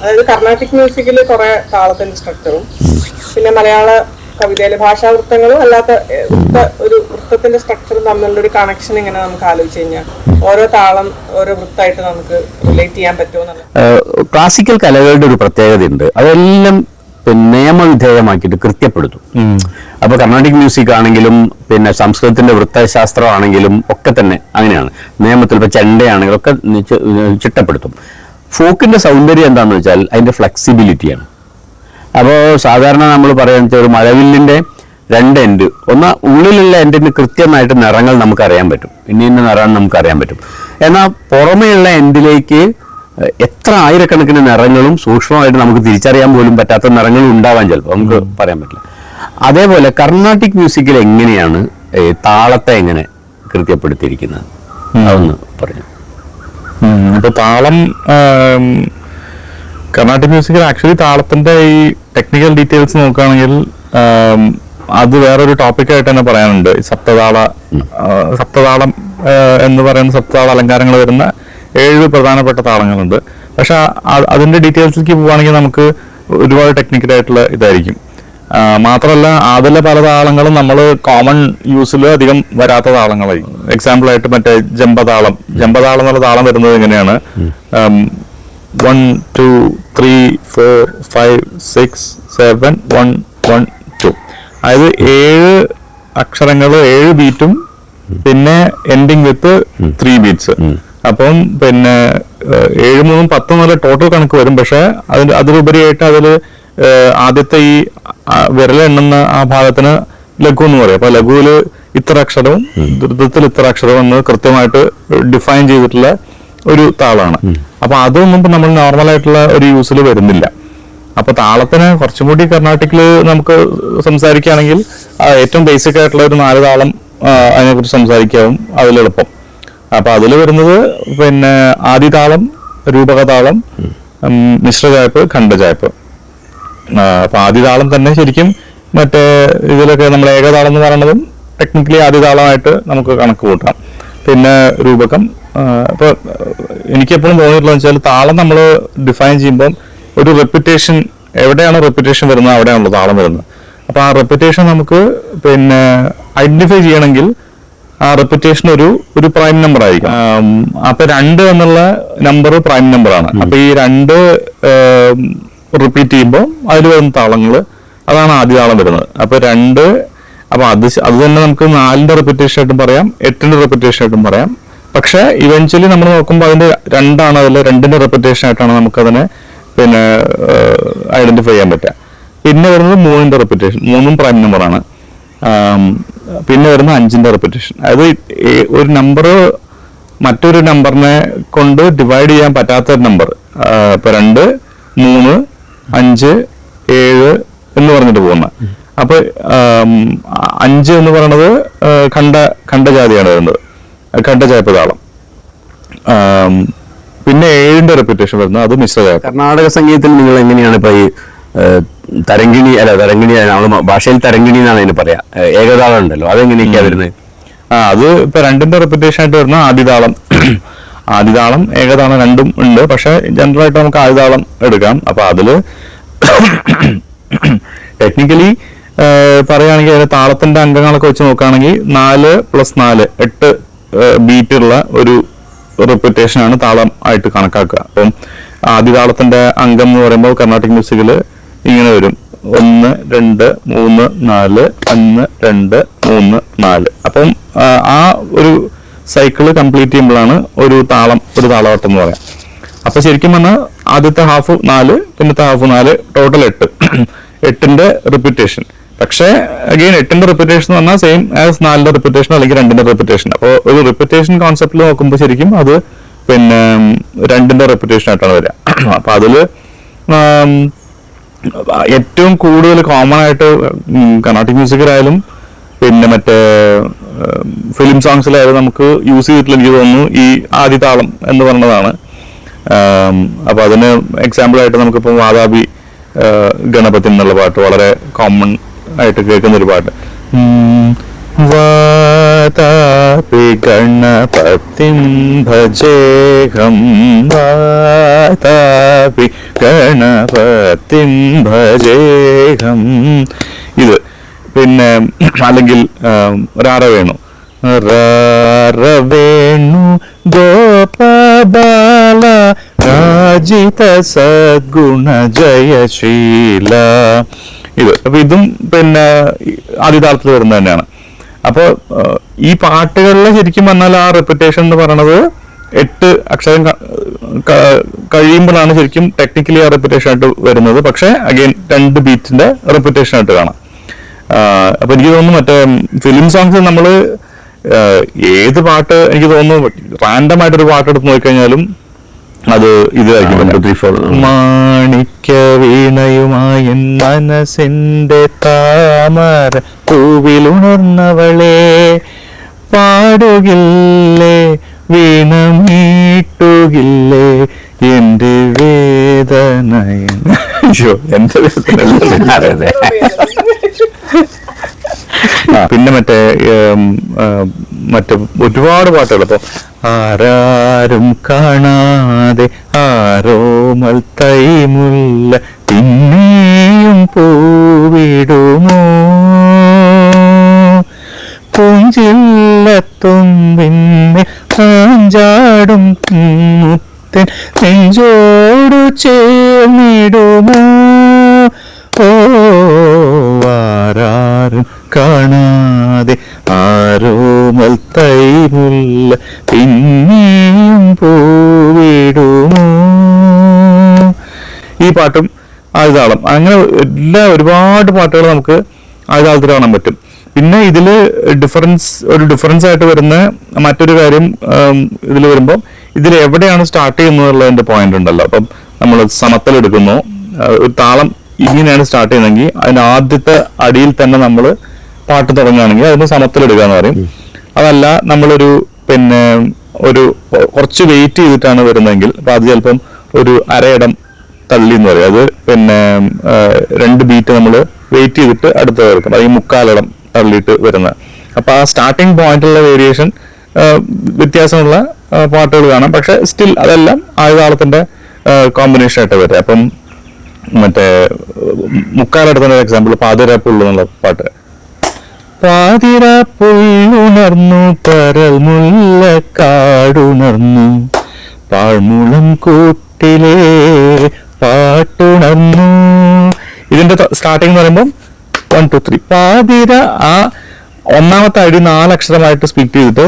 അതായത് കർണാട്ടിക് മ്യൂസിക്കിൽ കുറെ താളത്തിന്റെ സ്ട്രക്ചറും പിന്നെ മലയാള കവിതയിലെ ഭാഷാവൃത്തങ്ങളും അല്ലാത്ത വൃത്ത ഒരു വൃത്തത്തിന്റെ സ്ട്രക്ചറും തമ്മിലുള്ള ഒരു കണക്ഷൻ ഇങ്ങനെ നമുക്ക് ആലോചിച്ച് കഴിഞ്ഞാൽ ഓരോ താളം ഓരോ വൃത്തമായിട്ട് നമുക്ക് റിലേറ്റ് ചെയ്യാൻ പറ്റുമോ ക്ലാസിക്കൽ കലകളുടെ ഒരു പ്രത്യേകത ഉണ്ട് അതെല്ലാം നിയമവിധേയമാക്കിയിട്ട് കൃത്യപ്പെടുത്തും. അപ്പൊ കർണാടിക് മ്യൂസിക് ആണെങ്കിലും പിന്നെ സംസ്കൃതത്തിന്റെ വൃത്തശാസ്ത്രമാണെങ്കിലും ഒക്കെ തന്നെ അങ്ങനെയാണ്. നിയമത്തിൽ ഇപ്പൊ ചെണ്ടയാണെങ്കിലും ഒക്കെ ചിട്ടപ്പെടുത്തും. ഫോക്കിന്റെ സൗന്ദര്യം എന്താണെന്ന് വെച്ചാൽ അതിന്റെ ഫ്ലെക്സിബിലിറ്റിയാണ്. അപ്പോൾ സാധാരണ നമ്മൾ പറയുന്നത് ഒരു മഴവില്ലിന്റെ രണ്ട് എൻഡ് ഒന്ന് ഉള്ളിലുള്ള എൻഡിന് കൃത്യമായിട്ട് നിറങ്ങൾ നമുക്ക് അറിയാൻ പറ്റും. ഇന്ന ഇന്ന നിറം നമുക്ക് അറിയാൻ പറ്റും. എന്നാൽ പുറമേയുള്ള എൻഡിലേക്ക് എത്ര ആയിരക്കണക്കിന് നിറങ്ങളും സൂക്ഷ്മമായിട്ട് നമുക്ക് തിരിച്ചറിയാൻ പോലും പറ്റാത്ത നിറങ്ങളും ഉണ്ടാവാൻ ചിലപ്പോൾ നമുക്ക് പറയാൻ പറ്റില്ല. അതേപോലെ കർണാട്ടിക് മ്യൂസിക്കിൽ എങ്ങനെയാണ് താളത്തെ എങ്ങനെ കൃത്യപ്പെടുത്തിയിരിക്കുന്നത്? അതൊന്ന് പറഞ്ഞു അപ്പൊ താളം കർണാട്ടിക് മ്യൂസിക്കിൽ ആക്ച്വലി താളത്തിന്റെ ഈ ടെക്നിക്കൽ ഡീറ്റെയിൽസ് നോക്കുകയാണെങ്കിൽ അത് വേറൊരു ടോപ്പിക്കായിട്ട് തന്നെ പറയാനുണ്ട്. സപ്തതാള സപ്തതാളം എന്ന് പറയുന്ന സപ്തതാള അലങ്കാരങ്ങൾ വരുന്ന ഏഴ് പ്രധാനപ്പെട്ട താളങ്ങളുണ്ട്. പക്ഷെ അതിന്റെ ഡീറ്റെയിൽസിലേക്ക് പോവുകയാണെങ്കിൽ നമുക്ക് ഒരുപാട് ടെക്നിക്കലായിട്ടുള്ള ഇതായിരിക്കും. മാത്രമല്ല അതിലെ പല താളങ്ങളും നമ്മൾ കോമൺ യൂസിൽ അധികം വരാത്ത താളങ്ങളായി. എക്സാമ്പിൾ ആയിട്ട് മറ്റേ ജമ്പതാളം. ജമ്പതാളം എന്നുള്ള താളം വരുന്നത് എങ്ങനെയാണ്? One two three four five six seven one one two അതായത് ഏഴ് അക്ഷരങ്ങൾ ഏഴ് ബീറ്റും പിന്നെ എൻഡിങ് വിത്ത് ത്രീ ബീറ്റ്സ് അപ്പം പിന്നെ ഏഴ് മൂന്നും പത്തും വരെ ടോട്ടൽ കണക്ക് വരും. പക്ഷെ അതിന് അതിലുപരിയായിട്ട് അതിൽ ആദ്യത്തെ ഈ വിരൽ വിരലെണ്ണുന്ന ആ ഭാഗത്തിന് ലഘു എന്ന് പറയും. അപ്പൊ ലഘുവിൽ ഇത്ര അക്ഷരവും ദ്രുതത്തിൽ ഇത്ര അക്ഷരവും എന്ന് കൃത്യമായിട്ട് ഡിഫൈൻ ചെയ്തിട്ടുള്ള ഒരു താളാണ്. അപ്പൊ അതൊന്നും ഇപ്പൊ നമ്മൾ നോർമൽ ആയിട്ടുള്ള ഒരു യൂസിൽ വരുന്നില്ല. അപ്പൊ താളത്തിന് കുറച്ചും കൂടി കർണാട്ടിക്കിൽ നമുക്ക് സംസാരിക്കുകയാണെങ്കിൽ ഏറ്റവും ബേസിക് ആയിട്ടുള്ള ഒരു നാല് താളം അതിനെ അതിനെക്കുറിച്ച് സംസാരിക്കാവും അതിലെളുപ്പം അപ്പൊ അതിൽ വരുന്നത് പിന്നെ ആദിതാളം രൂപകതാളം താളം മിശ്രചായ്പ് ഖണ്ഡചായ്പ് ആ, അപ്പൊ ആദിതാളം തന്നെ ശരിക്കും മറ്റേ ഇതിലൊക്കെ നമ്മൾ ഏകതാളം എന്ന് പറയുന്നതും ടെക്നിക്കലി ആദ്യതാളമായിട്ട് നമുക്ക് കണക്ക് കൂട്ടാം. പിന്നെ രൂപകം ഇപ്പൊ എനിക്ക് എപ്പോഴും തോന്നിയിട്ടുള്ളത് വെച്ചാൽ താളം നമ്മൾ ഡിഫൈൻ ചെയ്യുമ്പോൾ ഒരു റെപ്യൂട്ടേഷൻ എവിടെയാണ് റെപ്യൂട്ടേഷൻ വരുന്നത് അവിടെയാണല്ലോ താളം വരുന്നത്. അപ്പൊ ആ റെപ്യൂട്ടേഷൻ നമുക്ക് പിന്നെ ഐഡന്റിഫൈ ചെയ്യണമെങ്കിൽ ആ റെപ്യൂട്ടേഷൻ ഒരു ഒരു പ്രൈം നമ്പർ ആയിരിക്കും അപ്പൊ രണ്ട് എന്നുള്ള നമ്പർ പ്രൈം നമ്പർ ആണ്. അപ്പൊ ഈ രണ്ട് റിപ്പീറ്റ് ചെയ്യുമ്പോൾ അതിൽ വരുന്ന താളങ്ങൾ അതാണ് ആദ്യ താളം വരുന്നത്. അപ്പോൾ രണ്ട് അപ്പോൾ അത് അത് തന്നെ നമുക്ക് നാലിന്റെ റിപ്പീറ്റേഷൻ ആയിട്ടും പറയാം എട്ടിന്റെ റിപ്പീറ്റേഷൻ ആയിട്ടും പറയാം. പക്ഷെ ഇവൻച്വലി നമ്മൾ നോക്കുമ്പോൾ അതിന്റെ രണ്ടാണ് അതിൽ രണ്ടിന്റെ റിപ്പീറ്റേഷൻ ആയിട്ടാണ് നമുക്കതിനെ പിന്നെ ഐഡന്റിഫൈ ചെയ്യാൻ പറ്റുക. പിന്നെ വരുന്നത് മൂന്നിന്റെ റിപ്പീറ്റേഷൻ മൂന്നും പ്രൈം നമ്പറാണ് പിന്നെ വരുന്ന അഞ്ചിന്റെ റെപ്പിറ്റേഷൻ അതായത് ഒരു നമ്പർ മറ്റൊരു നമ്പറിനെ കൊണ്ട് ഡിവൈഡ് ചെയ്യാൻ പറ്റാത്ത നമ്പർ ഇപ്പൊ രണ്ട് മൂന്ന് അഞ്ച് ഏഴ് എന്ന് പറഞ്ഞിട്ട് പോകുന്ന. അപ്പൊ അഞ്ച് എന്ന് പറയുന്നത് കണ്ട കണ്ടജാതിയാണ് വരുന്നത്. ഖണ്ഡജായപ്പ താളം ആം, പിന്നെ ഏഴിന്റെ റെപ്യൂട്ടേഷൻ വരുന്നത് അത് മിശ്രജായപ്പ കർണാടക സംഗീതത്തിൽ നിങ്ങൾ എങ്ങനെയാണ് ഇപ്പൊ ഈ തരംഗിണി തരങ്കിണി അല്ല തരങ്കിണി നമ്മൾ ഭാഷയിൽ തരങ്കിണി എന്നാണ് അതിന് പറയാ. ഏകതാളം ഉണ്ടല്ലോ. അതെങ്ങനെയൊക്കെയാ വരുന്നത്? ആ അത് ഇപ്പൊ രണ്ടിന്റെ റെപ്യൂട്ടേഷൻ ആയിട്ട് വരുന്ന ആദിതാളം. ആദിതാളം ഏകതാളം രണ്ടും ഉണ്ട്. പക്ഷെ ജനറൽ ആയിട്ട് നമുക്ക് ആദിതാളം എടുക്കാം. അപ്പൊ അതിൽ ടെക്നിക്കലി പറയുകയാണെങ്കിൽ അതിന്റെ താളത്തിന്റെ അംഗങ്ങളൊക്കെ വെച്ച് നോക്കുകയാണെങ്കിൽ നാല് പ്ലസ് നാല് എട്ട് ബീറ്റുള്ള ഒരു റെപ്യൂട്ടേഷൻ ആണ് താളം ആയിട്ട് കണക്കാക്കുക. അപ്പം ആദിതാളത്തിന്റെ അംഗം എന്ന് പറയുമ്പോൾ കർണാട്ടിക് മ്യൂസിക്കിൽ ഇങ്ങനെ വരും. ഒന്ന് രണ്ട് മൂന്ന് നാല് ഒന്ന് രണ്ട് മൂന്ന് നാല്. അപ്പം ആ ഒരു സൈക്കിൾ കംപ്ലീറ്റ് ചെയ്യുമ്പോഴാണ് ഒരു താളം ഒരു താളവട്ടം എന്ന് പറയാം. അപ്പൊ ശരിക്കും പറഞ്ഞാൽ ആദ്യത്തെ ഹാഫ് നാല് പിന്നത്തെ ഹാഫ് നാല് ടോട്ടൽ എട്ട്. എട്ടിന്റെ റിപ്പീറ്റേഷൻ പക്ഷേ അഗെയിൻ എട്ടിന്റെ റിപ്പീറ്റേഷൻ എന്ന് പറഞ്ഞാൽ സെയിം ആസ് നാലിന്റെ റിപ്പീറ്റേഷൻ അല്ലെങ്കിൽ രണ്ടിന്റെ റിപ്പീറ്റേഷൻ അപ്പോൾ ഒരു റിപ്പീറ്റേഷൻ കോൺസെപ്റ്റിൽ നോക്കുമ്പോൾ ശരിക്കും അത് പിന്നെ രണ്ടിന്റെ റിപ്പീറ്റേഷൻ ആയിട്ടാണ് വരിക. അപ്പൊ അതിൽ ഏറ്റവും കൂടുതൽ കോമൺ ആയിട്ട് കർണാട്ടിക് മ്യൂസിക്കിലായാലും പിന്നെ മറ്റേ ഫിലിം സോങ്സിലായാലും നമുക്ക് യൂസ് ചെയ്തിട്ടുള്ള എനിക്ക് തോന്നുന്നു ഈ ആദ്യ താളം എന്ന് പറഞ്ഞതാണ് അപ്പോൾ അപ്പൊ അതിന് എക്സാമ്പിളായിട്ട് നമുക്കിപ്പോൾ വാതാബി ഗണപതി എന്നുള്ള പാട്ട് വളരെ കോമൺ ആയിട്ട് കേൾക്കുന്ന ഒരു പാട്ട്. വാതാപി ഗണപതി ഭജേഹം വാതാപി ഗണപതി ഭജേഹം ഇത് പിന്നെ അല്ലെങ്കിൽ ഒരാറ വേണു. വേണു ഗോപബാല രാജിത സദ്ഗുണ ജയശീല. ഇത് അപ്പൊ ഇതും പിന്നെ ആദ്യതാളത്തിൽ വരുന്നത് തന്നെയാണ്. അപ്പൊ ഈ പാട്ടുകളിൽ ശരിക്കും വന്നാൽ ആ റെപ്യൂട്ടേഷൻ എന്ന് പറയണത് എട്ട് അക്ഷരം കഴിയുമ്പോഴാണ് ശരിക്കും ടെക്നിക്കലി ആ റെപ്യൂട്ടേഷൻ ആയിട്ട് വരുന്നത്. പക്ഷെ അഗെയിൻ രണ്ട് ബീറ്റിന്റെ റെപ്യൂട്ടേഷൻ ആയിട്ട് കാണാം. ആഹ് അപ്പൊ എനിക്ക് തോന്നുന്നു മറ്റേ ഫിലിം സോങ്സ് നമ്മൾ ആഹ് ഏത് പാട്ട് എനിക്ക് തോന്നുന്നു റാൻഡം ആയിട്ടൊരു പാട്ട് എടുത്ത് നോക്കിക്കഴിഞ്ഞാലും അത് ഇതായിരിക്കും മാണിക്ക വീണയുമായി എൻ മനസ്സിന്റെ താമര പൂവിലുണർന്നവളെ പാടുകില്ലേ വീണമീട്ടുകില്ലേ എന്റെ വേദന അയ്യോ എന്റെ പിന്നെ മറ്റേ മറ്റേ ഒരുപാട് പാട്ടുകൾ. അപ്പൊ ആരാരും കാണാതെ ആരോമൽ തൈമുല്ല പിന്നെയും പൂവിടുമോ? പൂഞ്ചില്ലത്തുമ്പിന്നെ ആഞ്ചാടും മുത്തൻ നെഞ്ചോടു ചേർന്നിടുമോ? ഓ ആരാരും കാണാതെ ആരോമൽ തൈമുല്ല പിന്നെയും പൂവിടുമോ? ഈ പാട്ടും ആയുതാളം അങ്ങനെ എല്ലാ ഒരുപാട് പാട്ടുകൾ നമുക്ക് ആയുതാളത്തിൽ കാണാൻ പറ്റും. പിന്നെ ഇതിൽ ഡിഫറൻസ് ഒരു ഡിഫറൻസ് ആയിട്ട് വരുന്ന മറ്റൊരു കാര്യം ഇതിൽ വരുമ്പോൾ ഇതിൽ എവിടെയാണ് സ്റ്റാർട്ട് ചെയ്യുന്നതുള്ളതിന്റെ പോയിന്റ് ഉണ്ടല്ലോ. അപ്പം നമ്മൾ സമത്തൽ എടുക്കുന്നു. ഒരു താളം ഇങ്ങനെയാണ് സ്റ്റാർട്ട് ചെയ്യുന്നതെങ്കിൽ അതിന്റെ ആദ്യത്തെ അടിയിൽ തന്നെ നമ്മൾ പാട്ട് തുടങ്ങുകയാണെങ്കിൽ അതിന് സമത്തിലെടുക്കുക എന്ന് പറയും. അതല്ല നമ്മളൊരു പിന്നെ ഒരു കുറച്ച് വെയിറ്റ് ചെയ്തിട്ടാണ് വരുന്നതെങ്കിൽ അപ്പൊ അത് ചിലപ്പം ഒരു അരയിടം തള്ളി എന്ന് പറയും. അത് പിന്നെ രണ്ട് ബീറ്റ് നമ്മൾ വെയിറ്റ് ചെയ്തിട്ട് അടുത്ത വരക്കും. അല്ലെങ്കിൽ മുക്കാലിടം തള്ളിയിട്ട് വരുന്നത് അപ്പൊ ആ സ്റ്റാർട്ടിങ് പോയിന്റിലുള്ള വേരിയേഷൻ വ്യത്യാസമുള്ള പാട്ടുകൾ കാണാം. പക്ഷെ സ്റ്റിൽ അതെല്ലാം ആയുധാളത്തിന്റെ കോമ്പിനേഷൻ ആയിട്ട് വരിക. അപ്പം മറ്റേ മുക്കാലെടുത്ത എക്സാമ്പിൾ പാതിര എന്നുള്ള പാട്ട്. പാതിര പുള്ളുണർന്നു പരൽ മുല്ലക്കാടുണർന്നു പാഴ്മുളം കൂട്ടിലെ പാട്ടുണർന്നു. ഇതിന്റെ സ്റ്റാർട്ടിംഗ് എന്ന് പറയുമ്പോൾ വൺ ടു ത്രീ പാതിര ആ ഒന്നാമത്തെ അടി നാലക്ഷരമായിട്ട് സ്പ്ലിറ്റ് ചെയ്തിട്ട്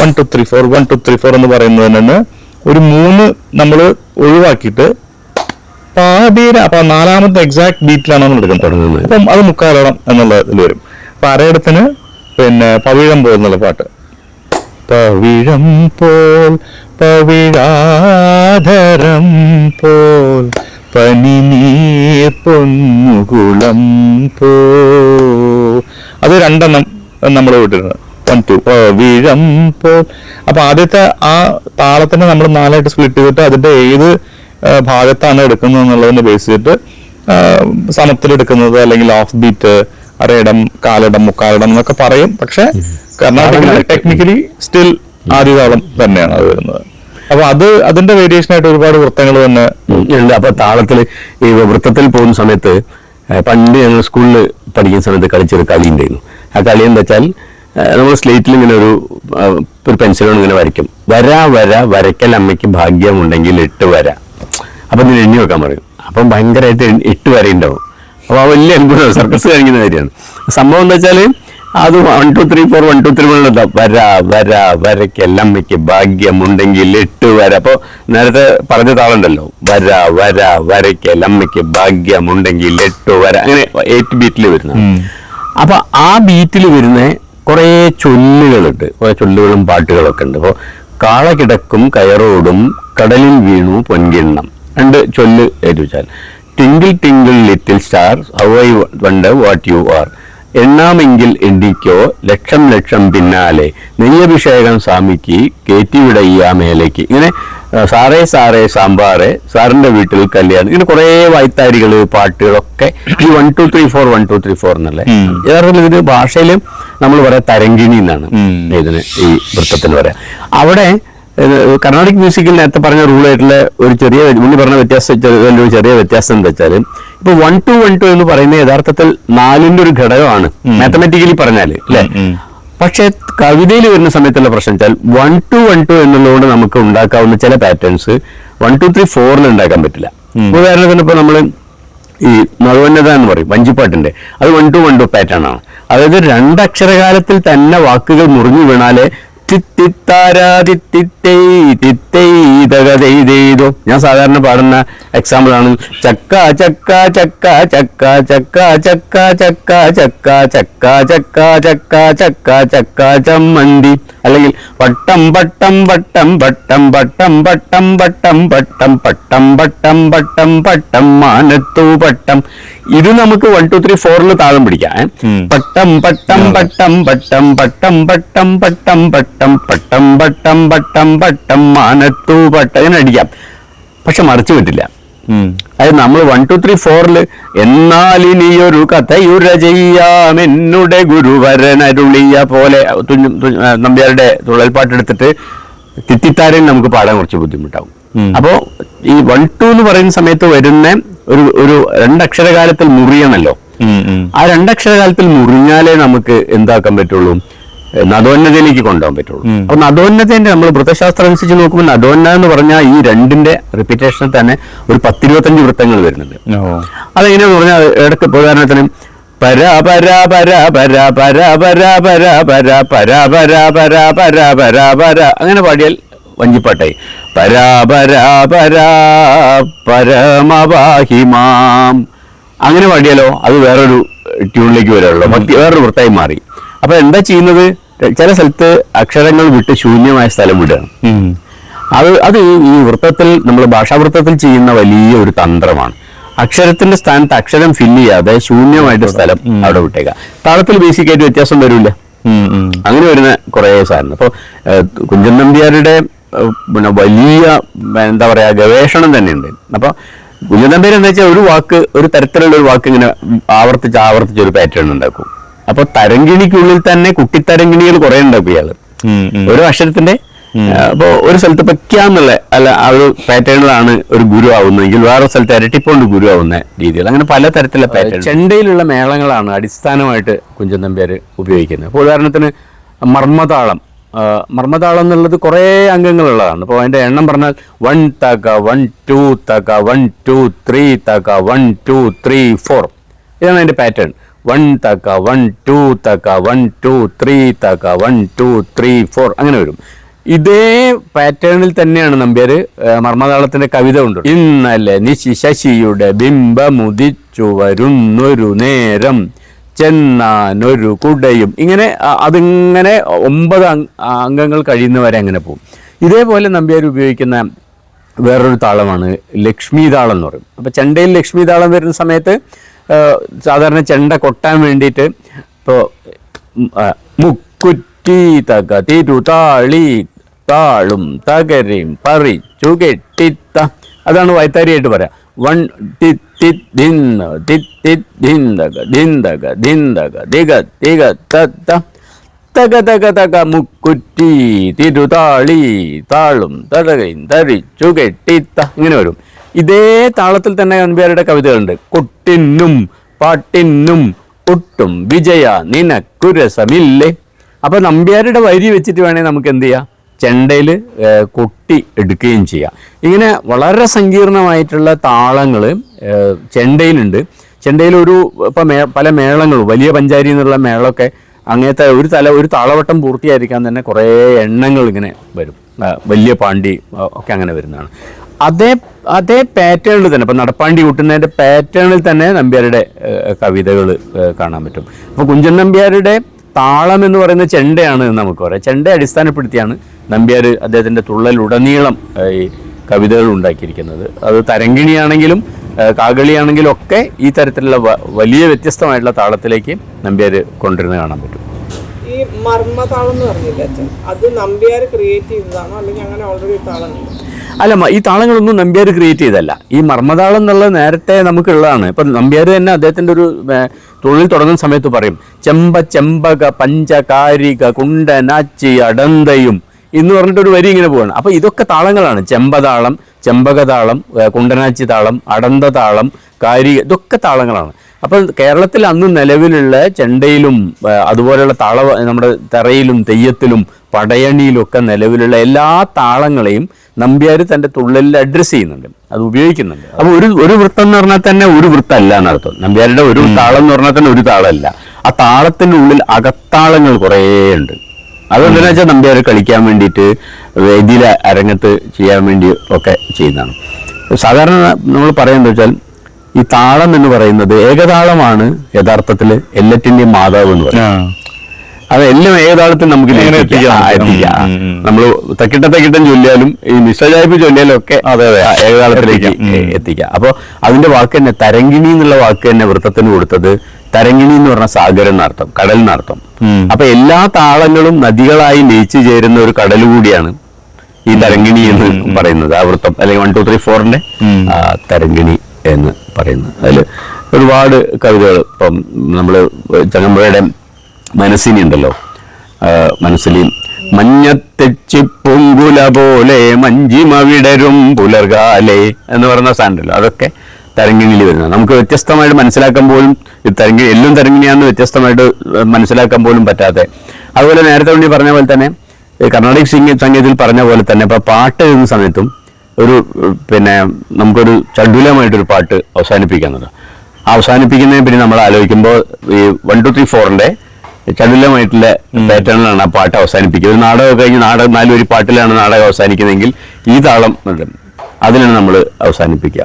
one two three four one two three four എന്ന് പറയുന്നത് തന്നെ ഒരു മൂന്ന് നമ്മൾ ഒഴിവാക്കിയിട്ട് പാതിര അപ്പൊ നാലാമത്തെ എക്സാക്ട് ബീറ്റിലാണ് നമ്മൾ എടുക്കാൻ തുടങ്ങുന്നത്. അപ്പം അത് മുക്കാലോളം എന്നുള്ള ഇതിൽ വരും. അപ്പൊ അരയിടത്തിന് പിന്നെ പവിഴം പോൽ എന്നുള്ള പാട്ട്. പവിഴം പോൽ പവിഴാധരം പോൽ പനിനീർ പൊന്നുകുളം പോ. അത് രണ്ടെണ്ണം നമ്മൾ വിട്ടിരുന്നത്. വൺ ടു വീഴം പോൽ. അപ്പൊ ആദ്യത്തെ ആ താളത്തിനെ നമ്മൾ നാലായിട്ട് സ്പ്ലിറ്റ് ചെയ്തിട്ട് അതിന്റെ ഏത് ഭാഗത്താണ് എടുക്കുന്നത് എന്നുള്ളതിനെ ബേസ് ചെയ്തിട്ട് സമത്തിലെടുക്കുന്നത് അല്ലെങ്കിൽ ഓഫ് ബീറ്റ് അരയിടം കാലിടം മുക്കാലിടം എന്നൊക്കെ പറയും. പക്ഷെ കർണാടക ടെക്നിക്കലി സ്റ്റിൽ ആദ്യതാളം തന്നെയാണ് അത് വരുന്നത്. അപ്പൊ അത് അതിന്റെ വേരിയേഷൻ ആയിട്ട് ഒരുപാട് വൃത്തങ്ങൾ തന്നെ ഉണ്ട്. അപ്പൊ താളത്തിൽ ഈ വൃത്തത്തിൽ പോകുന്ന സമയത്ത് പണ്ട് ഞങ്ങൾ സ്കൂളിൽ പഠിക്കുന്ന സമയത്ത് കളിച്ചൊരു കളി ഉണ്ടായിരുന്നു. ആ കളി എന്താ വെച്ചാൽ നമ്മൾ സ്ലേറ്റിൽ ഇങ്ങനെ ഒരു ഒരു പെൻസിൽ കൊണ്ട് ഇങ്ങനെ വരയ്ക്കും. വര വര വരയ്ക്കൽ അമ്മയ്ക്ക് ഭാഗ്യമുണ്ടെങ്കിൽ എട്ട് വര. അപ്പം ഇതിന് എണ്ണി വെക്കാൻ പറയും. അപ്പം ഭയങ്കരമായിട്ട് എട്ട് വര ഉണ്ടാവും അപ്പൊ ആ വലിയ അത്ഭുതം സർക്കസ് കാണിക്കുന്ന കാര്യമാണ് സംഭവം എന്താ വെച്ചാൽ അത് one two three four one two three four വര വര വരയ്ക്കൽ അമ്മയ്ക്ക് ഭാഗ്യമുണ്ടെങ്കിൽ എട്ട് വര. അപ്പോൾ നേരത്തെ പറഞ്ഞ താളുണ്ടല്ലോ. വര വര വരയ്ക്കൽ അമ്മയ്ക്ക് ഭാഗ്യമുണ്ടെങ്കിൽ എട്ട് വര. അങ്ങനെ എയ്റ്റ് ബീറ്റിൽ വരുന്ന അപ്പൊ ആ ബീറ്റിൽ വരുന്ന കുറെ ചൊല്ലുകളുണ്ട്. കുറേ ചൊല്ലുകളും പാട്ടുകളൊക്കെ ഉണ്ട്. അപ്പോൾ കാള കിടക്കും കയറോടും കടലിൽ വീണു പൊൻകിണ്ണം. രണ്ട് ചൊല്ല് ഏറ്റു വെച്ചാൽ. Twinkle twinkle little star how I wonder what you are. എണ്ണാമെങ്കിൽ എണ്ണിക്കോ ലക്ഷം ലക്ഷം പിന്നാലെ. നെയ്യഭിഷേകം സ്വാമിക്ക് കയറ്റിവിടയ്യ മേലേക്ക്. ഇങ്ങനെ സാറേ സാറേ സാമ്പാറേ സാറിന്റെ വീട്ടിൽ കല്യാണം ഇങ്ങനെ കുറേ വായ്ത്താരികൾ പാട്ടുകളൊക്കെ ഈ one two three four one two three four എന്നല്ലേ. യഥാർത്ഥത്തിൽ ഇതിന് ഭാഷയിൽ നമ്മൾ പറയാം തരങ്കിണി എന്നാണ്. ഇതിന് ഈ വൃത്തത്തിന് പറയാം അവിടെ കർണാടിക് മ്യൂസിക്കിൽ നേരത്തെ പറഞ്ഞ റൂളായിട്ടുള്ള ഒരു ചെറിയ മുന്നിൽ പറഞ്ഞ വ്യത്യാസം ചെറിയ- ഒരു ചെറിയ വ്യത്യാസം എന്താ വെച്ചാൽ ഇപ്പൊ വൺ ടു വൺ ടു എന്ന് പറയുന്നത് യഥാർത്ഥത്തിൽ നാലിന്റെ ഒരു ഘടകമാണ് മാത്തമാറ്റിക്കലി പറഞ്ഞാൽ അല്ലെ. പക്ഷെ കവിതയിൽ വരുന്ന സമയത്തുള്ള പ്രശ്നം വെച്ചാൽ വൺ ടു വൺ ടു എന്നുള്ളതുകൊണ്ട് നമുക്ക് ഉണ്ടാക്കാവുന്ന ചില പാറ്റേൺസ് വൺ ടു ത്രീ ഫോറിൽ ഉണ്ടാക്കാൻ പറ്റില്ല. ഉദാഹരണത്തിന് ഇപ്പൊ നമ്മൾ ഈ നവോന്നത എന്ന് പറയും വഞ്ചിപ്പാട്ടിന്റെ. അത് one two one two pattern ആണ്. അതായത് രണ്ടക്ഷരകാലത്തിൽ തന്നെ വാക്കുകൾ മുറിഞ്ഞു വീണാലേ ഞാൻ സാധാരണ പാടുന്ന എക്സാമ്പിൾ ആണ് ചക്ക ചക്ക ചക്ക ചക്ക ചക്ക ചക്ക ചക്ക ചക്ക ചക്ക ചക്ക ചക്ക ചക്ക ചക്ക ചമ്മന്തി അല്ലെങ്കിൽ വട്ടം പട്ടം പട്ടം പട്ടം പട്ടം പട്ടം പട്ടം പട്ടം പട്ടം പട്ടം പട്ടം പട്ടം മാനത്തു പട്ടം ഇത് നമുക്ക് വൺ ടു ത്രീ ഫോറിൽ താളം പിടിക്കാം. പട്ടം പട്ടം പട്ടം പട്ടം പട്ടം പട്ടം പട്ടം പട്ടം പട്ടം പട്ടം പട്ടം പട്ടം മാനത്തു പട്ടം അടിക്കാം പക്ഷെ മറിച്ചു പറ്റില്ല. അത് നമ്മൾ വൺ ടു ത്രീ ഫോറിൽ എന്നാലിനിയൊരു കഥയുര ചെയ്യാം. എന്നുടെ ഗുരുവരനരുളിയ പോലെ നമ്പ്യാരുടെ തുള്ളൽപ്പാട്ട് എടുത്തിട്ട് തിത്തിത്താരൻ നമുക്ക് പാടാൻ കുറച്ച് ബുദ്ധിമുട്ടാവും. അപ്പോൾ അപ്പോ ഈ വൺ ടു എന്ന് പറയുന്ന സമയത്ത് വരുന്ന ഒരു ഒരു രണ്ടക്ഷരകാലത്തിൽ മുറിയണല്ലോ. ആ രണ്ടക്ഷരകാലത്തിൽ മുറിഞ്ഞാലേ നമുക്ക് എന്താക്കാൻ പറ്റുള്ളൂ? നദോന്നതയിലേക്ക് കൊണ്ടുപോകാൻ പറ്റുള്ളൂ. അപ്പൊ നദോന്നതന്റെ നമ്മൾ വൃത്തശാസ്ത്രം അനുസരിച്ച് നോക്കുമ്പോൾ നദോന്ന എന്ന് പറഞ്ഞാൽ ഈ രണ്ടിന്റെ റിപ്പീറ്റേഷനിൽ തന്നെ ഒരു പത്തിരുപത്തഞ്ച് വൃത്തങ്ങൾ വരുന്നുണ്ട്. അതെങ്ങനെയാന്ന് പറഞ്ഞാൽ ഇടയ്ക്ക് ഇപ്പൊ ഉദാഹരണത്തിന് പര പര പര പര പര പര പര പര പര പര പര പര പര പര അങ്ങനെ പാടിയാൽ വഞ്ചിപ്പാട്ടായി പര പര പര പരമവാഹിമാം അങ്ങനെ പാടിയാലോ അത് വേറൊരു ട്യൂണിലേക്ക് വരുള്ളൂ വേറൊരു വൃത്തായി മാറി അപ്പൊ എന്താ ചെയ്യുന്നത് ചില സ്ഥലത്ത് അക്ഷരങ്ങൾ വിട്ട് ശൂന്യമായ സ്ഥലം വിടുകയാണ് അത് അത് ഈ വൃത്തത്തിൽ നമ്മൾ ഭാഷാവൃത്തത്തിൽ ചെയ്യുന്ന വലിയ ഒരു തന്ത്രമാണ്. അക്ഷരത്തിന്റെ സ്ഥാനത്ത് അക്ഷരം ഫില്ല് ചെയ്യാതെ ശൂന്യമായിട്ട് സ്ഥലം അവിടെ വിട്ടേക്കാം താളത്തിൽ ബേസിക് ആയിട്ട് വ്യത്യാസം വരില്ല. അങ്ങനെ വരുന്ന കുറേ സാധനം അപ്പോൾ കുഞ്ചൻ നമ്പ്യാരുടെ പിന്നെ വലിയ എന്താ പറയാ ഗവേഷണം തന്നെയുണ്ട്. അപ്പോൾ കുഞ്ചൻ നമ്പ്യാർ എന്താ വെച്ചാൽ ഒരു വാക്ക് ഒരു തരത്തിലുള്ള ഒരു വാക്ക് ഇങ്ങനെ ആവർത്തിച്ച് ആവർത്തിച്ച് ഒരു പാറ്റേൺ ഉണ്ടാക്കും. അപ്പോൾ തരങ്കിണിക്കുള്ളിൽ തന്നെ കുട്ടിത്തരങ്കിണികൾ കുറെ ഉണ്ടാക്കും ഇയാൾ. ഉം. അക്ഷരത്തിന്റെ അപ്പോ ഒരു സ്ഥലത്ത് പയ്ക്കാന്നുള്ള അല്ല ആ ഒരു പാറ്റേണിലാണ് ഒരു ഗുരു ആവുന്നതെങ്കിൽ വേറെ സ്ഥലത്ത് ഇരട്ടിപ്പോണ്ട് ഗുരു ആവുന്ന രീതികൾ. അങ്ങനെ പല തരത്തിലുള്ള പാറ്റേൺ ചെണ്ടയിലുള്ള മേളങ്ങളാണ് അടിസ്ഥാനമായിട്ട് കുഞ്ചൻ നമ്പ്യാർ ഉപയോഗിക്കുന്നത്. അപ്പോൾ ഉദാഹരണത്തിന് മർമ്മതാളം മർമ്മതാളം എന്നുള്ളത് കുറേ അംഗങ്ങളുള്ളതാണ്. അപ്പോൾ അതിന്റെ എണ്ണം പറഞ്ഞാൽ വൺ തക വൺ ടു തക വൺ ടു ത്രീ തക വൺ ടു ത്രീ ഫോർ ഇതാണ് അതിന്റെ പാറ്റേൺ വൺ തക്ക വൺ ടു തക്ക വൺ ടു ത്രീ തക്ക വൺ ടു ത്രീ ഫോർ അങ്ങനെ വരും. ഇതേ പാറ്റേണിൽ തന്നെയാണ് നമ്പ്യാർ മർമ്മതാളത്തിന്റെ കവിത ഉണ്ട് ഇന്നലെ നിശി ശശിയുടെ ബിംബമുദിച്ചു വരുന്നൊരു നേരം ചെന്നാനൊരു കുടയും. ഇങ്ങനെ അതിങ്ങനെ ഒമ്പത് അംഗ- അംഗങ്ങൾ കഴിയുന്നവരെ അങ്ങനെ പോകും. ഇതേപോലെ നമ്പ്യാർ ഉപയോഗിക്കുന്ന വേറൊരു താളമാണ് ലക്ഷ്മി താളം എന്ന് പറയും. അപ്പോൾ ചെണ്ടയിൽ ലക്ഷ്മി താളം വരുന്ന സമയത്ത് സാധാരണ ചെണ്ട കൊട്ടാൻ വേണ്ടിയിട്ട് ഇപ്പോൾ മുക്കുറ്റി തക തിരുതാളി താളും തകരയും പറിച്ചു കെട്ടിത്ത. അതാണ് വൈത്താരിയായിട്ട് പറയാം. വൺ തി ധിന്ന തി തി ധിന്തക ധിന്തക ധിന്തക ദിഗ ദിഗ തത്ത തക തക തക മുക്കുറ്റി തിരുതാളി താളും തടകയും തരിച്ചു കെട്ടിത്ത. ഇങ്ങനെ വരും. ഇതേ താളത്തിൽ തന്നെ അൻപേരുടെ കവിതകളുണ്ട്. കൊട്ടിന്നും പാട്ടിന്നും ഒട്ടും വിജയ നിനക്കുരസമില്ലേ അപ്പൊ നമ്പ്യാരുടെ വരി വെച്ചിട്ട് വേണേൽ നമുക്ക് എന്ത് ചെയ്യാം? ചെണ്ടയിൽ കൊട്ടി എടുക്കുകയും ചെയ്യാം. ഇങ്ങനെ വളരെ സങ്കീർണമായിട്ടുള്ള താളങ്ങൾ ചെണ്ടയിലുണ്ട്. ചെണ്ടയിൽ ഒരു ഇപ്പം പല മേളങ്ങളും വലിയ പഞ്ചാരി എന്നുള്ള മേളമൊക്കെ അങ്ങനത്തെ ഒരു തല ഒരു താളവട്ടം പൂർത്തിയായിരിക്കാൻ തന്നെ കുറേ എണ്ണങ്ങൾ ഇങ്ങനെ വരും. വലിയ പാണ്ടി ഒക്കെ അങ്ങനെ വരുന്നതാണ്. അതേ അതേ പാറ്റേണിൽ തന്നെ ഇപ്പം നടപ്പാണ്ടി കൂട്ടുന്നതിന്റെ പാറ്റേണിൽ തന്നെ നമ്പ്യാരുടെ കവിതകൾ കാണാൻ പറ്റും. അപ്പോൾ കുഞ്ചൻ നമ്പ്യാരുടെ താളം എന്ന് പറയുന്ന ചെണ്ടയാണ് എന്ന് നമുക്ക് പറയാം. ചെണ്ടയെ അടിസ്ഥാനപ്പെടുത്തിയാണ് നമ്പ്യാർ അദ്ദേഹത്തിന്റെ തുള്ളലുടനീളം ഈ കവിതകൾ ഉണ്ടാക്കിയിരിക്കുന്നത്. അത് തരങ്കിണിയാണെങ്കിലും കാകളിയാണെങ്കിലും ഒക്കെ ഈ തരത്തിലുള്ള വലിയ വ്യത്യസ്തമായിട്ടുള്ള താളത്തിലേക്ക് നമ്പ്യാർ കൊണ്ടുവരുന്നത് കാണാൻ പറ്റും. ഈ മർമ്മതാളം എന്ന് പറഞ്ഞില്ല അത് നമ്പ്യാർ ക്രിയേറ്റ് ചെയ്തതാണോ അല്ലെങ്കിൽ അങ്ങനെ ഓൾറെഡി താളം അല്ല ഈ താളങ്ങളൊന്നും നമ്പ്യാർ ക്രിയേറ്റ് ചെയ്തല്ല ഈ മർമ്മതാളം എന്നുള്ളത് നേരത്തെ നമുക്കുള്ളതാണ്. ഇപ്പം നമ്പ്യാർ തന്നെ അദ്ദേഹത്തിന്റെ ഒരു തൊഴിൽ തുടങ്ങുന്ന സമയത്ത് പറയും ചെമ്പ ചെമ്പക പഞ്ചകാരിക കുണ്ടനാച്ചി അടന്തയും. എന്ന് പറഞ്ഞിട്ട് ഒരു വരി ഇങ്ങനെ പോവാണ്. അപ്പോൾ ഇതൊക്കെ താളങ്ങളാണ്. ചെമ്പതാളം ചെമ്പകതാളം കുണ്ടനാച്ചി താളം അടന്ത താളം കാരി ഇതൊക്കെ താളങ്ങളാണ്. അപ്പൊ കേരളത്തിൽ അന്ന് നിലവിലുള്ള ചെണ്ടയിലും അതുപോലെയുള്ള താള നമ്മുടെ തറയിലും തെയ്യത്തിലും പടയണിയിലും ഒക്കെ നിലവിലുള്ള എല്ലാ താളങ്ങളെയും നമ്പ്യാർ തന്റെ തുള്ളലിൽ അഡ്രസ്സ് ചെയ്യുന്നുണ്ട്. അത് ഉപയോഗിക്കുന്നുണ്ട്. അപ്പോൾ ഒരു ഒരു വൃത്തം എന്ന് പറഞ്ഞാൽ തന്നെ ഒരു വൃത്തമല്ല എന്നർത്ഥം. നമ്പ്യാരുടെ ഒരു താളം എന്ന് പറഞ്ഞാൽ തന്നെ ഒരു താളമല്ല. ആ താളത്തിന്റെ ഉള്ളിൽ അകത്താളങ്ങൾ കുറേ ഉണ്ട്. അതുകൊണ്ടെന്ന് വെച്ചാൽ നമ്പ്യാർ കളിക്കാൻ വേണ്ടിയിട്ട് വേദിയിലെ അരങ്ങത്ത് ചെയ്യാൻ വേണ്ടി ഒക്കെ ചെയ്യുന്നതാണ്. സാധാരണ നമ്മൾ പറയുന്നത് വെച്ചാൽ ഈ താളം എന്ന് പറയുന്നത് ഏകതാളമാണ് യഥാർത്ഥത്തിൽ എല്ലാറ്റിന്റെയും മാതാവ് എന്ന് പറയുന്നത് അത് എല്ലാം ഏകതാളത്തിൽ നമുക്ക്. എത്തിക്കാം? നമ്മൾ തക്കിട്ട തക്കിട്ടം ചൊല്ലിയാലും ഈ നിശ്ചയായ്പ ചൊല്ലിയാലും ഒക്കെ അതെ, അതെ. ഏകതാളത്തിലേക്ക് എത്തിക്കാം. അപ്പൊ അപ്പോൾ അതിന്റെ വാക്ക് തന്നെ തരങ്കിണി എന്നുള്ള വാക്ക് തന്നെ വൃത്തത്തിന് കൊടുത്തത് തരങ്കിണി എന്ന് പറഞ്ഞ സാഗരം അർത്ഥം കടൽ എന്നർത്ഥം. അപ്പൊ എല്ലാ താളങ്ങളും നദികളായി ലയിച്ചു ചേരുന്ന ഒരു കടൽ കൂടിയാണ് ഈ തരങ്കിണി എന്ന് പറയുന്നത് ആ വൃത്തം അല്ലെങ്കിൽ വൺ ടു ത്രീ ഫോറിന്റെ. തരങ്കിണി എന്ന് പറയുന്നത് അതിൽ ഒരുപാട് കവിതകൾ ഇപ്പം നമ്മൾ ചങ്ങമ്പുഴയുടെ മനസ്സിനി ഉണ്ടല്ലോ. മനസ്സിലി പൊങ്കുല പോലെ മഞ്ചിമ വിടരും പുലർകാലെ എന്ന് പറയുന്ന സാധനമല്ലോ അതൊക്കെ തരങ്കിണിയിൽ വരുന്നത് നമുക്ക് വ്യത്യസ്തമായിട്ട് മനസ്സിലാക്കാൻ പോലും ഇത് തരങ്കി എല്ലാം തരങ്കിണിയാണെന്ന് വ്യത്യസ്തമായിട്ട് മനസ്സിലാക്കാൻ പോലും പറ്റാതെ അതുപോലെ നേരത്തെ വേണ്ടി പറഞ്ഞ പോലെ തന്നെ കർണാടക സിംഗ് സംഗീതത്തിൽ പറഞ്ഞ പോലെ തന്നെ ഇപ്പൊ പാട്ട് എഴുതുന്ന സമയത്തും ഒരു പിന്നെ നമുക്കൊരു ചടുലമായിട്ടൊരു പാട്ട് അവസാനിപ്പിക്കാന്നുണ്ട് അവസാനിപ്പിക്കുന്നതിന് പിന്നെ നമ്മൾ ആലോചിക്കുമ്പോൾ ഈ വൺ ടു ത്രീ ഫോറിന്റെ ചടുലമായിട്ടുള്ള പാറ്റേണിലാണ് ആ പാട്ട് അവസാനിപ്പിക്കുക. ഒരു നാടകം കഴിഞ്ഞ് നാടകം നാലും ഒരു പാട്ടിലാണ് നാടകം അവസാനിക്കുന്നതെങ്കിൽ ഈ താളം അതിനാണ് നമ്മൾ അവസാനിപ്പിക്കുക.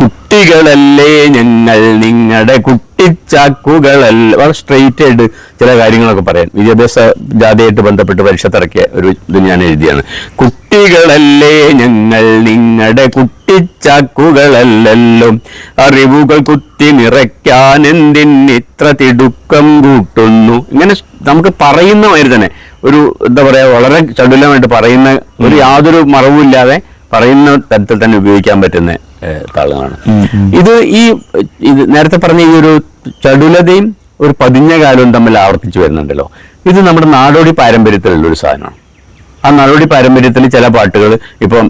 കുട്ടികളല്ലേ ഞങ്ങൾ നിങ്ങളുടെ കുട്ടിച്ചാക്കുകളല്ല വളരെ സ്ട്രെയിറ്റ് ആയിട്ട് ചില കാര്യങ്ങളൊക്കെ പറയാൻ. വിദ്യാഭ്യാസ ജാതിയായിട്ട് ബന്ധപ്പെട്ട് പരിഷത്തിറക്കിയ ഒരു ഇത് ഞാൻ എഴുതിയാണ്. കുട്ടികളല്ലേ ഞങ്ങൾ നിങ്ങളുടെ കുട്ടിച്ചാക്കുകളല്ലല്ലോ. അറിവുകൾ കുത്തി നിറയ്ക്കാൻ എന്തിന് ഇത്ര തിടുക്കം കൂട്ടുന്നു. ഇങ്ങനെ നമുക്ക് പറയുന്ന മാതിരി തന്നെ ഒരു എന്താ പറയാ വളരെ ചടുലമായിട്ട് പറയുന്ന ഒരു യാതൊരു മറവുമില്ലാതെ പറയുന്ന തരത്തിൽ തന്നെ ഉപയോഗിക്കാൻ പറ്റുന്ന താളങ്ങളാണ് ഇത് ഈ ഇത് നേരത്തെ പറഞ്ഞ ഈ ഒരു ചടുലതയും ഒരു പതിഞ്ഞ കാലവും തമ്മിൽ ആവർത്തിച്ചു വരുന്നുണ്ടല്ലോ. ഇത് നമ്മുടെ നാടോടി പാരമ്പര്യത്തിലുള്ള ഒരു സാധനമാണ്. ആ നാടോടി പാരമ്പര്യത്തിൽ ചില പാട്ടുകൾ ഇപ്പം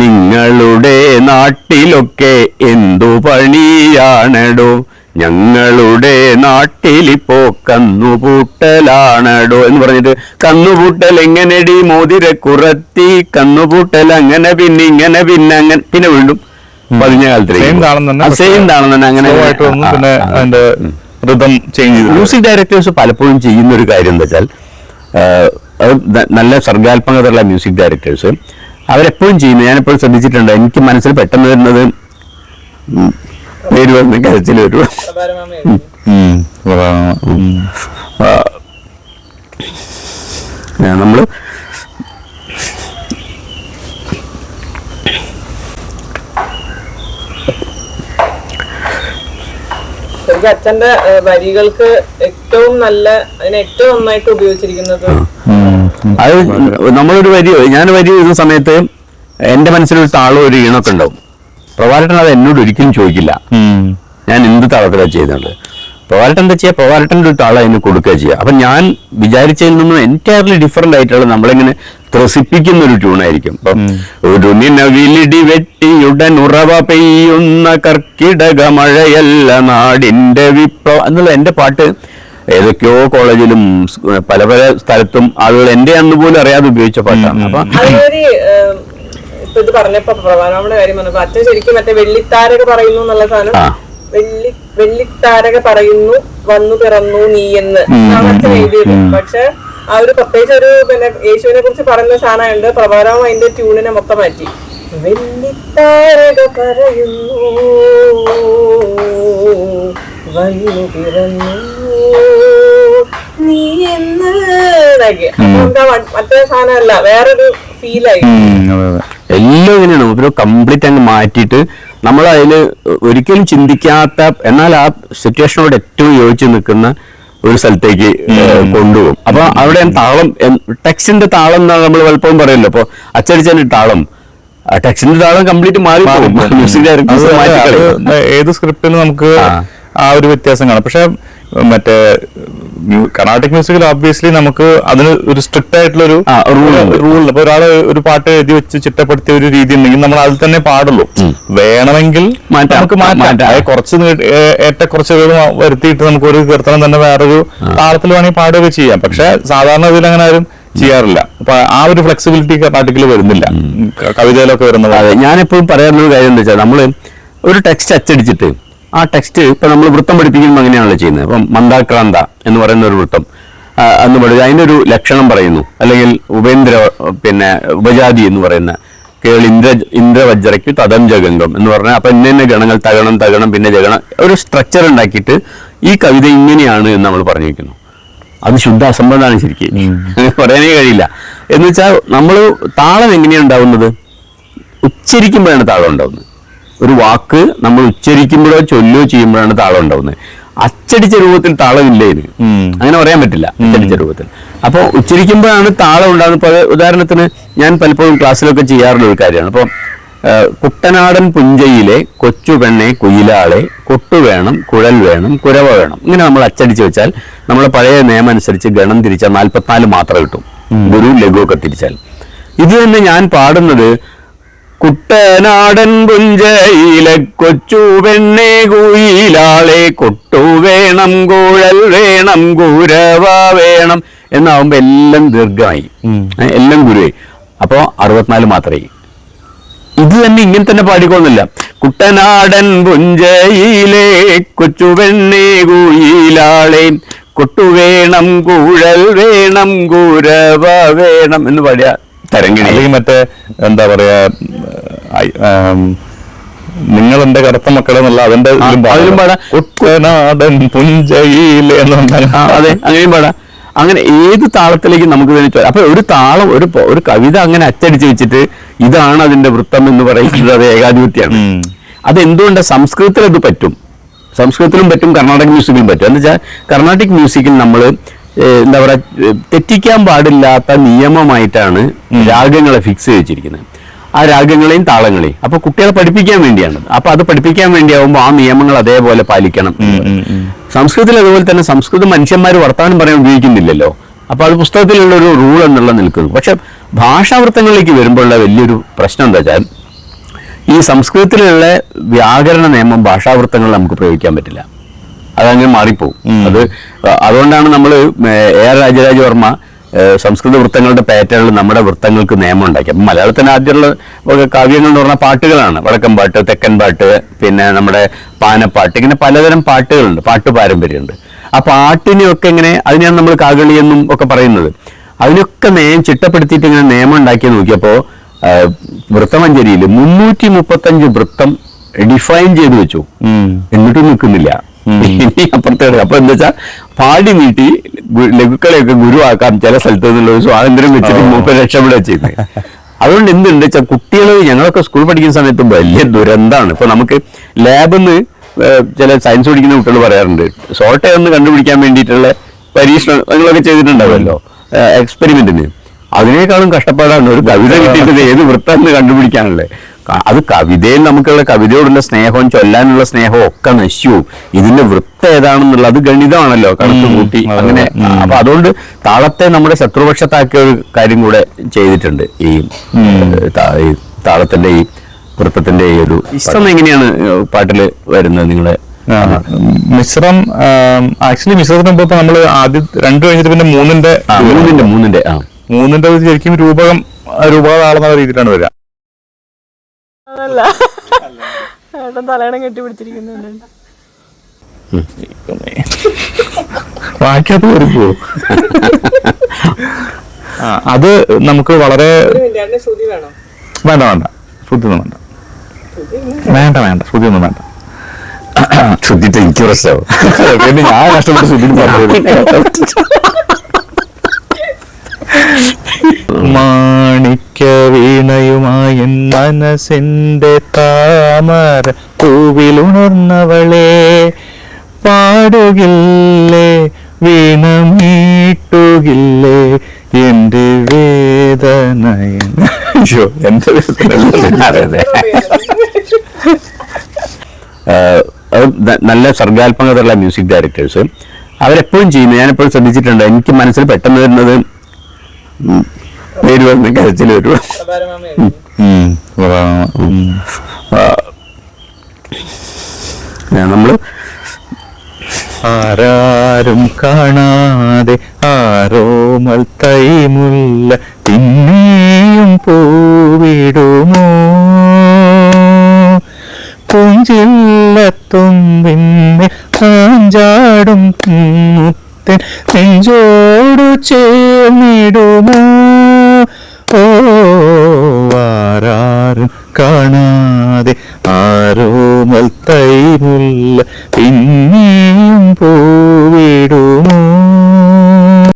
നിങ്ങളുടെ നാട്ടിലൊക്കെ എന്തു പണിയാണടോ? ഞങ്ങളുടെ നാട്ടിലിപ്പോ കന്നുപൂട്ടലാണടോ എന്ന് പറഞ്ഞിട്ട് കന്നുപൂട്ടൽ എങ്ങനെടി മോതിര കുറത്തി കന്നുപൂട്ടൽ അങ്ങനെ പിന്നെ ഇങ്ങനെ പിന്നെ അങ്ങനെ പിന്നെ വീണ്ടും പതിഞ്ഞ കാലത്തിലേക്ക് സെയിം താളം തന്നെ അങ്ങനെ. ചേഞ്ച് മ്യൂസിക് ഡയറക്ടേഴ്സ് പലപ്പോഴും ചെയ്യുന്ന ഒരു കാര്യം എന്താ വെച്ചാൽ നല്ല സർഗാത്മകതയുള്ള മ്യൂസിക് ഡയറക്ടേഴ്സ് അവരെപ്പോഴും ചെയ്യുന്നത് ഞാനെപ്പോഴും ശ്രദ്ധിച്ചിട്ടുണ്ട് എനിക്ക് മനസ്സിൽ പെട്ടെന്ന് വരുന്നത് പേര് വന്ന് കരച്ചിൽ വരും. നമ്മൾ അച്ഛന്റെ വരികൾക്ക് ഏറ്റവും നല്ല അതിനെ ഏറ്റവും നന്നായിട്ട് ഉപയോഗിച്ചിരിക്കുന്നത്. അത് നമ്മളൊരു വരി ഞാൻ വരി എഴുതുന്ന സമയത്ത് എന്റെ മനസ്സിലൊരു താളം ഒരു ഈണൊക്കെ ഉണ്ടാവും. പ്രഭാരട്ടൻ അത് എന്നോട് ഒരിക്കലും ചോദിക്കില്ല. ഞാൻ എന്ത് താളത്തിലാണ് ചെയ്യുന്നത്? പ്രവാലട്ടൻ എന്താ ചെയ്യുക? പ്രവാലട്ടന്റെ ഒരു താളം അതിന് കൊടുക്കുക ചെയ്യുക. അപ്പം ഞാൻ വിചാരിച്ചതിൽ നിന്നും എന്റയർലി ഡിഫറെന്റ് ആയിട്ടുള്ള നമ്മളിങ്ങനെ ത്രസിപ്പിക്കുന്ന ഒരു ട്യൂണായിരിക്കും ഇപ്പം ഒരു നിലവിലിടി വെട്ടിയുടൻ ഉറവ പെയ്യുന്ന കർക്കിടക മഴയല്ല നാടിന്റെ വിപ്ലവം. എന്നുള്ള എന്റെ പാട്ട് ഏതൊക്കെയോ കോളേജിലും പല പല സ്ഥലത്തും ആളുകൾ എന്റെ അന്ന് പോലും അറിയാതെ ഉപയോഗിച്ച പാട്ടാണ്. അപ്പം ഇത് പറഞ്ഞപ്പോ പ്രഭാരമാമയുടെ കാര്യം പറഞ്ഞപ്പോ അച്ഛൻ ശരിക്കും മറ്റേ വെള്ളിത്താരക പറയുന്നു എന്നുള്ള സാധനം. വെള്ളി വെള്ളിത്താരക പറയുന്നു വന്നു പിറന്നു നീ എന്ന്. ആണ് അച്ഛൻ എഴുതിയത്. പക്ഷെ ആ ഒരു പ്രത്യേകിച്ച് ഒരു പിന്നെ യേശുവിനെ കുറിച്ച് പറയുന്ന സാധനമുണ്ട് പ്രഭാരമാമ അതിന്റെ ട്യൂണിനെ മൊത്തം മാറ്റി. വെള്ളിത്താരക പറയുന്നു വന്നു പിറന്നു നീ എന്ന് മറ്റേ സാധനമല്ല വേറൊരു ഫീലായി എല്ലാം ഇങ്ങനെയാണ്. ഒരു കംപ്ലീറ്റ് അങ്ങ് മാറ്റിയിട്ട് നമ്മൾ അതിൽ ഒരിക്കലും ചിന്തിക്കാത്ത എന്നാൽ ആ സിറ്റുവേഷനോട് ഏറ്റവും യോജിച്ച് നിൽക്കുന്ന ഒരു സ്ഥലത്തേക്ക് കൊണ്ടുപോകും. അപ്പൊ അവിടെ താളം ടെക്സ്റ്റിന്റെ താളം എന്നാണ് നമ്മൾ പലപ്പോഴും പറയുമല്ലോ അപ്പൊ അച്ചടിച്ചതിന്റെ താളം. ടെക്സിന്റെ താളം കംപ്ലീറ്റ് മാറി ഏത് സ്ക്രിപ്റ്റിലും നമുക്ക്. ആ ഒരു വ്യത്യാസം കാണാം. പക്ഷെ മറ്റേ കർണാട്ടിക് മ്യൂസിക്കിൽ ഓബിയസ്ലി നമുക്ക് അതിന് ഒരു സ്ട്രിക്റ്റ് ആയിട്ടുള്ള ഒരു റൂൾ റൂൾ ഇപ്പൊ ഒരാൾ ഒരു പാട്ട് എഴുതി വെച്ച് ചിട്ടപ്പെടുത്തിയ ഒരു രീതി ഉണ്ടെങ്കിൽ നമ്മൾ അതിൽ തന്നെ പാടുള്ളൂ. വേണമെങ്കിൽ നമുക്ക് മാറ്റാം. കുറച്ച് അത് കുറച്ച് നീ- ഏ- വരുത്തിയിട്ട് നമുക്ക് ഒരു കീർത്തനം തന്നെ വേറൊരു താളത്തിൽ വേണമെങ്കിൽ പാടുകയൊക്കെ ചെയ്യാം. പക്ഷെ സാധാരണ ഇതിൽ അങ്ങനെ ആരും ചെയ്യാറില്ല. അപ്പൊ ആ ഒരു ഫ്ലെക്സിബിലിറ്റി കർണാട്ടിക്കിൽ വരുന്നില്ല. കവിതയിലൊക്കെ വരുന്ന ഞാനിപ്പോഴും പറയാനുള്ള കാര്യം എന്താ വെച്ചാൽ നമ്മൾ ഒരു ടെക്സ്റ്റ് അച്ചടിച്ചിട്ട് ആ ടെക്സ്റ്റ് ഇപ്പം നമ്മൾ വൃത്തം പഠിപ്പിക്കുമ്പോൾ അങ്ങനെയാണല്ലോ ചെയ്യുന്നത്. അപ്പം മന്ദാക്രാന്ത എന്ന് പറയുന്ന ഒരു വൃത്തം എന്ന് പറയുന്നത് അതിന്റെ ഒരു ലക്ഷണം പറയുന്നു. അല്ലെങ്കിൽ ഉപേന്ദ്ര പിന്നെ ഉപജാതി എന്ന് പറയുന്ന കേൾ ഇന്ദ്ര ഇന്ദ്രവജ്രയ്ക്ക് തദം ജഗംഗം എന്ന് പറഞ്ഞാൽ അപ്പം ഇന്ന ഗണങ്ങൾ തകണം തകണം പിന്നെ ജഗണം ഒരു സ്ട്രക്ചർ ഉണ്ടാക്കിയിട്ട് ഈ കവിത ഇങ്ങനെയാണ് എന്ന് നമ്മൾ പറഞ്ഞിരിക്കുന്നു. അത് ശുദ്ധ അസംബന്ധമാണ് ശരിക്കും. പറയാനേ കഴിയില്ല. എന്ന് വെച്ചാൽ നമ്മൾ താളം എങ്ങനെയാണ് ഉണ്ടാവുന്നത്? ഉച്ചരിക്കുമ്പോഴാണ് താളം ഉണ്ടാവുന്നത്. ഒരു വാക്ക് നമ്മൾ ഉച്ചരിക്കുമ്പോഴോ ചൊല്ലോ ചെയ്യുമ്പോഴാണ് താളം ഉണ്ടാവുന്നത്. അച്ചടിച്ച രൂപത്തിൽ താളമില്ല ഇതിന് ഉം. അങ്ങനെ പറയാൻ പറ്റില്ല അച്ചടിച്ച രൂപത്തിൽ. അപ്പോൾ ഉച്ചരിക്കുമ്പോഴാണ് താളം ഉണ്ടാകുന്നത് ഇപ്പോൾ ഉദാഹരണത്തിന് ഞാൻ പലപ്പോഴും ക്ലാസ്സിലൊക്കെ ചെയ്യാറുള്ള ഒരു കാര്യമാണ്. അപ്പോൾ കുട്ടനാടൻ പുഞ്ചയിലെ കൊച്ചു പെണ്ണെ കുയിലാളെ കൊട്ടു വേണം കുഴൽ വേണം കുരവ വേണം. ഇങ്ങനെ നമ്മൾ അച്ചടിച്ച് വെച്ചാൽ നമ്മളെ പഴയ നിയമം അനുസരിച്ച് ഗണം തിരിച്ചാൽ നാൽപ്പത്തിനാല് മാത്രം കിട്ടും. ഗുരു ലഘുവൊക്കെ തിരിച്ചാൽ. ഇത് തന്നെ ഞാൻ പാടുന്നത് കുട്ടനാടൻ പുഞ്ചയില കൊച്ചു പെണ്ണെ കുയിലാളെ കൊട്ടു വേണം കൂഴൽ വേണം കുരവ വേണം എന്നാവുമ്പോ എല്ലാം ദീർഘമായി. എല്ലാം ഗുരുവായി. അപ്പോ അറുപത്തിനാല് മാത്രമേ. ഇത് തന്നെ ഇങ്ങനെ തന്നെ പാടിക്കൊന്നില്ല കുട്ടനാടൻ പുഞ്ചയിലെ കൊച്ചു പെണ്ണെ കുയിലാളെ കൊട്ടുവേണം കൂഴൽ വേണം കുരവ വേണം എന്ന് പാടിയ. അല്ലെങ്കിൽ മറ്റേ എന്താ പറയാ എന്റെ കറുത്ത മക്കളെ എന്നുള്ള അതിന്റെ അതിലും പാടാം. പുഞ്ചയിലെ അതെ അങ്ങനെയും പാടാം. അങ്ങനെ ഏത് താളത്തിലേക്ക് നമുക്ക് വേണ്ടി. അപ്പൊ ഒരു താളം ഒരു ഒരു കവിത അങ്ങനെ അച്ചടിച്ച് വെച്ചിട്ട് ഇതാണ് അതിന്റെ വൃത്തം എന്ന് പറയുന്നത് അത് ഏകാധിപത്യമാണ്. അത് അതെന്തുകൊണ്ട് സംസ്കൃതത്തിൽ അത് പറ്റും? സംസ്കൃതത്തിലും പറ്റും കർണാടക മ്യൂസിക്കിലും പറ്റും. എന്ന് വെച്ചാൽ കർണാട്ടിക് മ്യൂസിക്കിൽ നമ്മൾ എന്താ പറയുക തെറ്റിക്കാൻ പാടില്ലാത്ത നിയമമായിട്ടാണ് രാഗങ്ങളെ ഫിക്സ് ചെയ്തിരിക്കുന്നത്. വെച്ചിരിക്കുന്നത് ആ രാഗങ്ങളെയും താളങ്ങളെയും. അപ്പൊ കുട്ടികളെ പഠിപ്പിക്കാൻ വേണ്ടിയാണ്. അപ്പൊ അത് പഠിപ്പിക്കാൻ വേണ്ടിയാവുമ്പോൾ ആ നിയമങ്ങൾ അതേപോലെ പാലിക്കണം. സംസ്കൃതത്തിൽ അതുപോലെ തന്നെ സംസ്കൃതം മനുഷ്യന്മാർ വർത്തമാനം പറയാൻ ഉപയോഗിക്കുന്നില്ലല്ലോ. അപ്പൊ അത് പുസ്തകത്തിലുള്ള ഒരു റൂൾ എന്നുള്ള നിൽക്കുന്നു പക്ഷെ ഭാഷാവൃത്തങ്ങളിലേക്ക് വരുമ്പോഴുള്ള വലിയൊരു പ്രശ്നം എന്താ വെച്ചാൽ ഈ സംസ്കൃതത്തിലുള്ള വ്യാകരണ നിയമം ഭാഷാവൃത്തങ്ങളിൽ നമുക്ക് പ്രയോഗിക്കാൻ പറ്റില്ല. അതങ്ങനെ മാറിപ്പോവും. അത് അതുകൊണ്ടാണ് നമ്മൾ എ ആർ രാജരാജവർമ്മ സംസ്കൃത വൃത്തങ്ങളുടെ പാറ്റേണിൽ നമ്മുടെ വൃത്തങ്ങൾക്ക് നിയമം ഉണ്ടാക്കി. അപ്പം മലയാളത്തിന് ആദ്യമുള്ള കാവ്യങ്ങൾ എന്ന് പറഞ്ഞാൽ പാട്ടുകളാണ്. വടക്കൻ പാട്ട് തെക്കൻ പാട്ട് പിന്നെ നമ്മുടെ പാനപ്പാട്ട്. ഇങ്ങനെ പലതരം പാട്ടുകളുണ്ട്. പാട്ട് പാരമ്പര്യമുണ്ട്. ആ പാട്ടിനെയൊക്കെ ഇങ്ങനെ അതിനെയാണ് നമ്മൾ കാകളി എന്നും ഒക്കെ പറയുന്നത്. അതിനൊക്കെ നിയം ചിട്ടപ്പെടുത്തിയിട്ട് ഇങ്ങനെ നിയമം ഉണ്ടാക്കി നോക്കിയപ്പോൾ വൃത്തമഞ്ചേരിയിൽ മുന്നൂറ്റി മുപ്പത്തഞ്ച് വൃത്തം ഡിഫൈൻ ചെയ്ത് വെച്ചു. എന്നിട്ടും നിൽക്കുന്നില്ല. ഇനി അപ്പുറത്തേക്ക് അപ്പൊ എന്താ വെച്ചാൽ പാടി നീട്ടി ലഘുക്കളെയൊക്കെ ഗുരുവാക്കാം ചില സ്ഥലത്ത് നിന്നുള്ള സ്വാതന്ത്ര്യം വെച്ചിട്ട് മൂപ്പ രക്ഷപ്പെടുക ചെയ്യുന്നത് അതുകൊണ്ട് എന്തുണ്ട് വെച്ചാൽ കുട്ടികൾ ഞങ്ങളൊക്കെ സ്കൂൾ പഠിക്കുന്ന സമയത്ത് വലിയ ദുരന്തമാണ് ഇപ്പൊ നമുക്ക് ലാബിൽ നിന്ന് ചില സയൻസ് പഠിക്കുന്ന കുട്ടികൾ പറയാറുണ്ട് സോൾട്ടെ ഒന്ന് കണ്ടുപിടിക്കാൻ വേണ്ടിയിട്ടുള്ള പരീക്ഷണങ്ങളൊക്കെ ചെയ്തിട്ടുണ്ടാവുമല്ലോ എക്സ്പെരിമെന്റിന്. അതിനേക്കാളും കഷ്ടപ്പാടാണ് ഒരു കവിത കിട്ടിയിട്ട് ഏത് വൃത്തം കണ്ടുപിടിക്കാനുള്ളത്. ക- അത് കവിതയിൽ നമുക്കുള്ള കവിതയോടുള്ള സ്നേഹവും ചൊല്ലാനുള്ള സ്നേഹവും ഒക്കെ നശിച്ചു ഇതിന്റെ വൃത്തം ഏതാണെന്നുള്ള അത് ഗണിതമാണല്ലോ കണക്ക് കൂട്ടി. അങ്ങനെ. അപ്പൊ അതുകൊണ്ട് താളത്തെ നമ്മുടെ ശത്രുപക്ഷത്താക്കിയ ഒരു കാര്യം കൂടെ ചെയ്തിട്ടുണ്ട് ഈ താളത്തിന്റെ ഈ വൃത്തത്തിന്റെ ഈ ഒരു ഇഷ്ടം എങ്ങനെയാണ് പാട്ടിൽ പാട്ടിൽ വരുന്നത് നിങ്ങളെ? മിശ്രം ആക്ച്വലി മിശ്രത്തിന് മുമ്പ് ഇപ്പൊ നമ്മൾ ആദ്യം രണ്ടു കഴിഞ്ഞിട്ട് പിന്നെ മൂന്നിന്റെ മൂന്നിന്റെ മൂന്നിന്റെ ആ. മൂന്നിന്റെ ശരിക്കും രൂപകം രൂപകളാളെന്നുള്ള രീതിയിലാണ് വരിക. അതല്ല. ഏട്ടൻ തലയണം കെട്ടിപ്പിടിച്ചിരിക്കുന്നുണ്ട് വായിക്കാത്ത വരുമ്പോ അത് നമുക്ക് വളരെ വേണ്ട വേണ്ട. ശ്രുതി ഒന്നും വേണ്ട. വേണ്ട വേണ്ട. ശ്രുതി ഒന്നും വേണ്ട. ശ്രുതി എനിക്ക് പ്രശ്നമാവും പിന്നെ ഞാൻ കഷ്ടപ്പെട്ട് ശ്രുതി മാണിക്യ വീണയുമായി എൻ മനസ്സിന്റെ താമര പൂവിലുണർന്നവളെ പാടുകില്ലേ വീണമീട്ടുകില്ലേ എന്റെ വേദന അയ്യോ നല്ല സർഗാത്മകതയുള്ള മ്യൂസിക് ഡയറക്ടേഴ്സ്. അവരെപ്പോഴും ചെയ്യുന്നു ഞാനെപ്പോഴും ശ്രദ്ധിച്ചിട്ടുണ്ട്. എനിക്ക് മനസ്സിൽ പെട്ടെന്ന് വരുന്നത് പേര് വന്ന് കരച്ചിൽ വരും നമ്മൾ? ആരാരും കാണാതെ ആരോമൽ തൈമുല്ല പിന്നെയും പൂവിടുമോ? പൂഞ്ചില്ലത്തുമ്പിന്നെ ആഞ്ചാടും മുത്തൻ നെഞ്ചോടു ചേർന്നിടുമോ? ഓ ആരാരും കാണാതെ ആരോമൽ തൈമുല്ല പിന്നെയും പൂവിടുമോ?